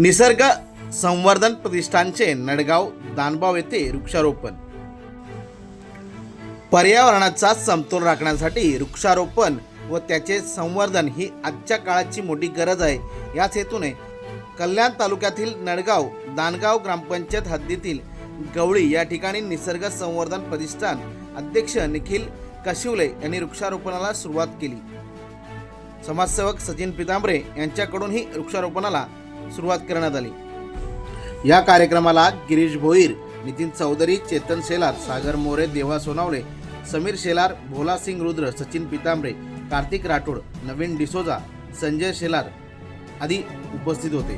निसर्ग संवर्धन प्रतिष्ठानचे नडगाव दानबाव येथे वृक्षारोपण. पर्यावरणाचा समतोल राखण्यासाठी वृक्षारोपण व त्याचे संवर्धन ही आजच्या काळाची मोठी गरज आहे. याच हेतूने कल्याण तालुक्यातील नडगाव दानगाव ग्रामपंचायत हद्दीतील गवळी या ठिकाणी निसर्ग संवर्धन प्रतिष्ठान अध्यक्ष निखिल कशिवले यांनी वृक्षारोपणाला सुरुवात केली. समाजसेवक सचिन पितांबरे यांच्याकडूनही वृक्षारोपणाला सुरुवात करण्यात आली. या कार्यक्रमाला गिरीश भोईर नितीन चौधरी चेतन शेलार सागर मोरे देवा सोनावले समीर शेलार भोला सिंग रुद्र सचिन पितांबरे कार्तिक राठोड नवीन डिसोजा संजय शेलार आदी उपस्थित होते.